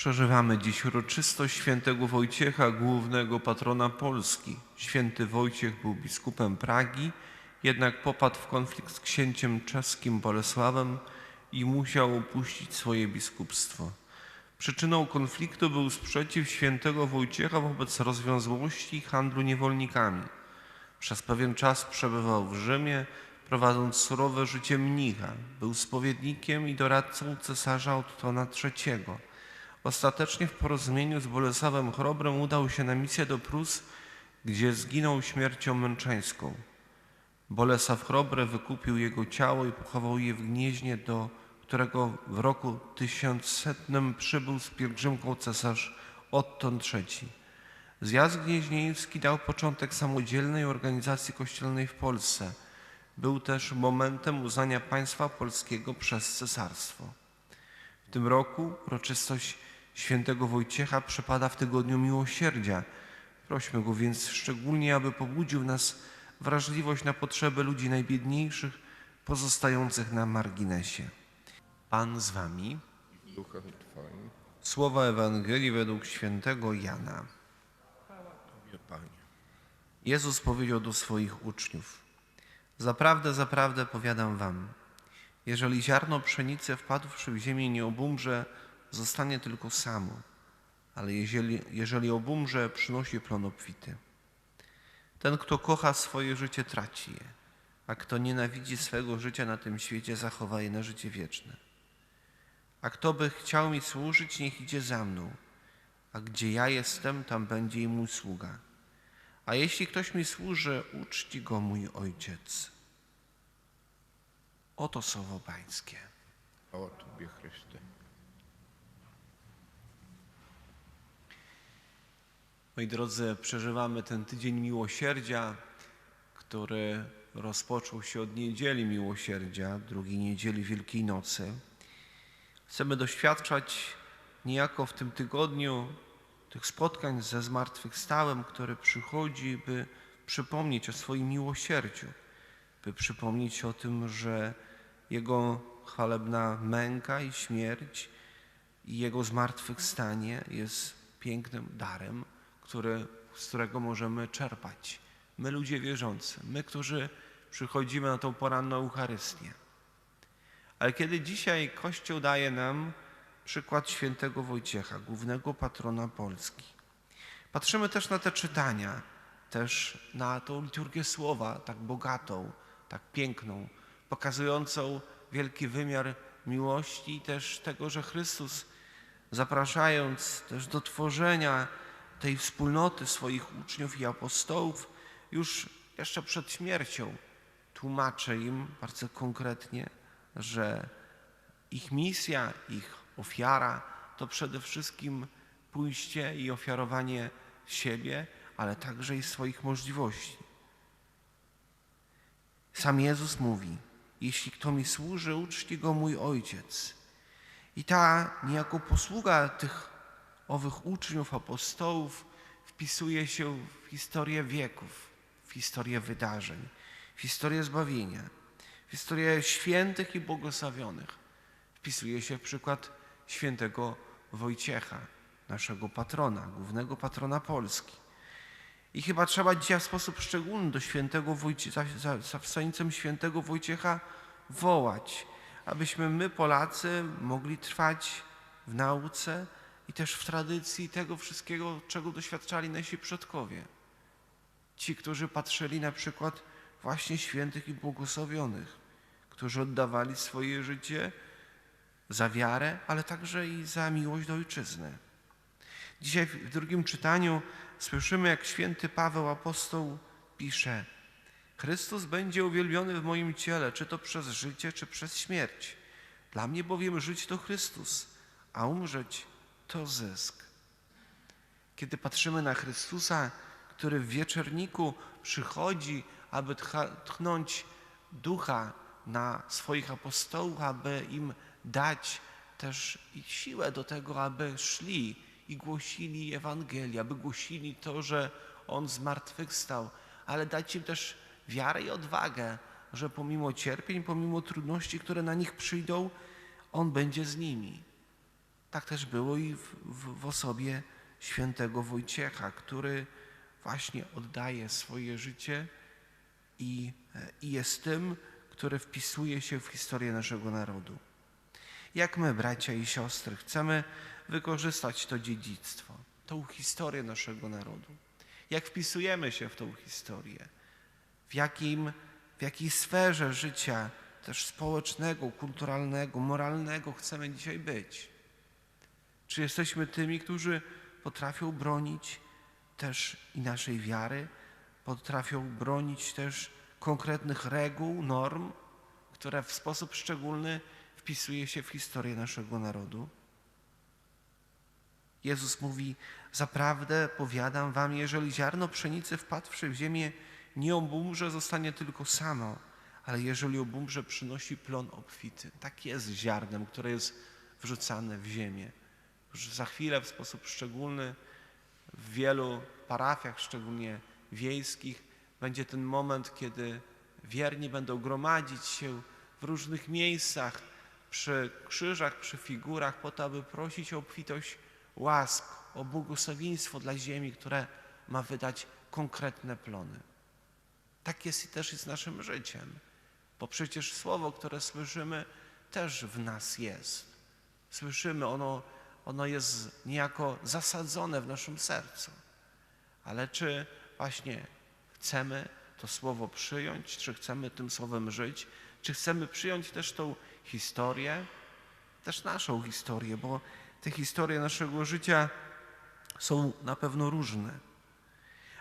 Przeżywamy dziś uroczystość świętego Wojciecha, głównego patrona Polski. Święty Wojciech był biskupem Pragi, jednak popadł w konflikt z księciem czeskim Bolesławem i musiał opuścić swoje biskupstwo. Przyczyną konfliktu był sprzeciw świętego Wojciecha wobec rozwiązłości i handlu niewolnikami. Przez pewien czas przebywał w Rzymie, prowadząc surowe życie mnicha. Był spowiednikiem i doradcą cesarza Ottona III. Ostatecznie w porozumieniu z Bolesławem Chrobrym udał się na misję do Prus, gdzie zginął śmiercią męczeńską. Bolesław Chrobry wykupił jego ciało i pochował je w Gnieźnie, do którego w roku 1100 przybył z pielgrzymką cesarz Otton III. Zjazd gnieźnieński dał początek samodzielnej organizacji kościelnej w Polsce. Był też momentem uznania państwa polskiego przez cesarstwo. W tym roku uroczystość świętego Wojciecha przypada w tygodniu miłosierdzia. Prośmy go więc szczególnie, aby pobudził nas wrażliwość na potrzeby ludzi najbiedniejszych, pozostających na marginesie. Pan z wami. Słowa Ewangelii według świętego Jana. Jezus powiedział do swoich uczniów: Zaprawdę, zaprawdę powiadam wam, jeżeli ziarno pszenicy wpadłszy w ziemię nie obumrze, zostanie tylko samo, ale jeżeli, jeżeli obumrze, przynosi plon obfity. Ten, kto kocha swoje życie, traci je, a kto nienawidzi swego życia na tym świecie, zachowa je na życie wieczne. A kto by chciał mi służyć, niech idzie za mną, a gdzie ja jestem, tam będzie i mój sługa. A jeśli ktoś mi służy, uczci go mój ojciec. Oto słowo Pańskie. O Tobie, Chryste. Moi drodzy, przeżywamy ten tydzień miłosierdzia, który rozpoczął się od niedzieli miłosierdzia, drugiej niedzieli Wielkiej Nocy. Chcemy doświadczać niejako w tym tygodniu tych spotkań ze zmartwychwstałym, który przychodzi, by przypomnieć o swoim miłosierdziu, by przypomnieć o tym, że Jego chwalebna męka i śmierć i Jego zmartwychwstanie jest pięknym darem, który, z którego możemy czerpać. My ludzie wierzący, my, którzy przychodzimy na tą poranną Eucharystię. Ale kiedy dzisiaj Kościół daje nam przykład świętego Wojciecha, głównego patrona Polski, patrzymy też na te czytania, też na tą liturgię słowa, tak bogatą, tak piękną, pokazującą wielki wymiar miłości i też tego, że Chrystus, zapraszając też do tworzenia tej wspólnoty swoich uczniów i apostołów, już jeszcze przed śmiercią tłumaczy im bardzo konkretnie, że ich misja, ich ofiara to przede wszystkim pójście i ofiarowanie siebie, ale także i swoich możliwości. Sam Jezus mówi: Jeśli kto mi służy, uczci go mój ojciec. I ta niejako posługa tych owych uczniów, apostołów wpisuje się w historię wieków, w historię wydarzeń, w historię zbawienia, w historię świętych i błogosławionych. Wpisuje się w przykład świętego Wojciecha, naszego patrona, głównego patrona Polski. I chyba trzeba dzisiaj w sposób szczególny do świętego Wojciecha, za, za wstańcem świętego Wojciecha wołać, abyśmy my Polacy mogli trwać w nauce i też w tradycji tego wszystkiego, czego doświadczali nasi przodkowie. Ci, którzy patrzyli na przykład właśnie świętych i błogosławionych, którzy oddawali swoje życie za wiarę, ale także i za miłość do ojczyzny. Dzisiaj w drugim czytaniu słyszymy, jak święty Paweł apostoł pisze: Chrystus będzie uwielbiony w moim ciele, czy to przez życie, czy przez śmierć. Dla mnie bowiem żyć to Chrystus, a umrzeć to zysk. Kiedy patrzymy na Chrystusa, który w wieczorniku przychodzi, aby tchnąć ducha na swoich apostołów, aby im dać też siłę do tego, aby szli i głosili Ewangelię, aby głosili to, że On zmartwychwstał, ale dać im też wiarę i odwagę, że pomimo cierpień, pomimo trudności, które na nich przyjdą, On będzie z nimi. Tak też było i w, w, w osobie świętego Wojciecha, który właśnie oddaje swoje życie i, i jest tym, który wpisuje się w historię naszego narodu. Jak my, bracia i siostry, chcemy wykorzystać to dziedzictwo, tą historię naszego narodu? Jak wpisujemy się w tą historię? W, jakim, w jakiej sferze życia też społecznego, kulturalnego, moralnego chcemy dzisiaj być? Czy jesteśmy tymi, którzy potrafią bronić też i naszej wiary, potrafią bronić też konkretnych reguł, norm, które w sposób szczególny wpisuje się w historię naszego narodu? Jezus mówi: Zaprawdę powiadam wam, jeżeli ziarno pszenicy wpadłszy w ziemię, nie obumrze, zostanie tylko samo, ale jeżeli obumrze, przynosi plon obfity. Tak jest z ziarnem, które jest wrzucane w ziemię. Już za chwilę w sposób szczególny w wielu parafiach, szczególnie wiejskich, będzie ten moment, kiedy wierni będą gromadzić się w różnych miejscach, przy krzyżach, przy figurach, po to, aby prosić o obfitość łask, o błogosławieństwo dla ziemi, które ma wydać konkretne plony. Tak jest i też i z naszym życiem, bo przecież słowo, które słyszymy, też w nas jest. Słyszymy, ono, ono jest niejako zasadzone w naszym sercu. Ale czy właśnie chcemy to słowo przyjąć, czy chcemy tym słowem żyć, czy chcemy przyjąć też tą historię, też naszą historię, bo te historie naszego życia są na pewno różne.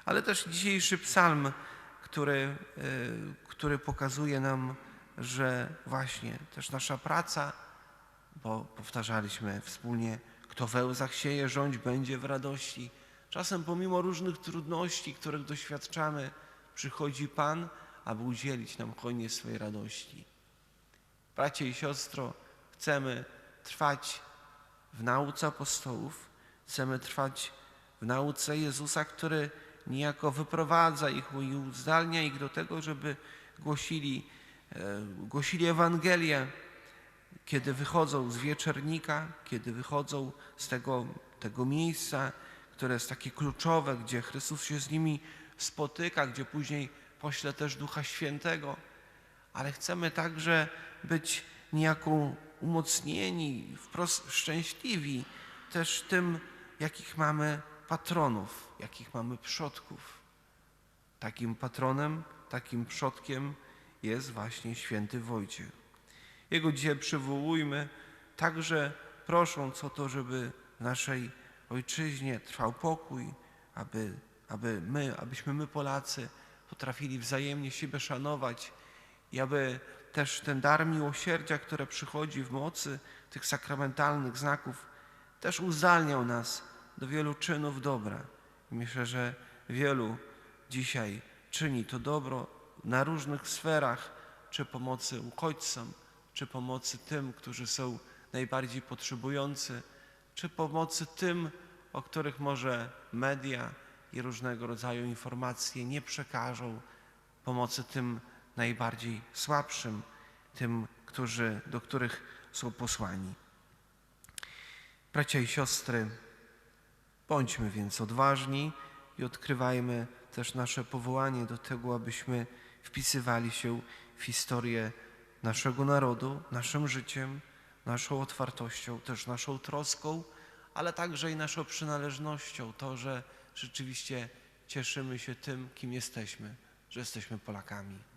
Ale też dzisiejszy psalm, który, y, który pokazuje nam, że właśnie też nasza praca, bo powtarzaliśmy wspólnie, kto we łzach sieje, rządź będzie w radości. Czasem pomimo różnych trudności, których doświadczamy, przychodzi Pan, aby udzielić nam hojnie swojej radości. Bracie i siostro, chcemy trwać w nauce apostołów, chcemy trwać w nauce Jezusa, który niejako wyprowadza ich i uzdalnia ich do tego, żeby głosili, e, głosili Ewangelię, kiedy wychodzą z wieczernika, kiedy wychodzą z tego, tego miejsca, które jest takie kluczowe, gdzie Chrystus się z nimi spotyka, gdzie później pośle też Ducha Świętego, ale chcemy także być niejako umocnieni, wprost szczęśliwi też tym, jakich mamy patronów, jakich mamy przodków. Takim patronem, takim przodkiem jest właśnie święty Wojciech. Jego dzisiaj przywołujmy, także prosząc o to, żeby w naszej ojczyźnie trwał pokój, aby, aby my, abyśmy my Polacy potrafili wzajemnie siebie szanować i aby też ten dar miłosierdzia, które przychodzi w mocy tych sakramentalnych znaków, też uzdalniał nas do wielu czynów dobra. Myślę, że wielu dzisiaj czyni to dobro na różnych sferach, czy pomocy uchodźcom, czy pomocy tym, którzy są najbardziej potrzebujący, czy pomocy tym, o których może media i różnego rodzaju informacje nie przekażą, pomocy tym najbardziej słabszym, tym, którzy, do których są posłani. Bracia i siostry, bądźmy więc odważni i odkrywajmy też nasze powołanie do tego, abyśmy wpisywali się w historię naszego narodu, naszym życiem, naszą otwartością, też naszą troską, ale także i naszą przynależnością, to, że rzeczywiście cieszymy się tym, kim jesteśmy, że jesteśmy Polakami.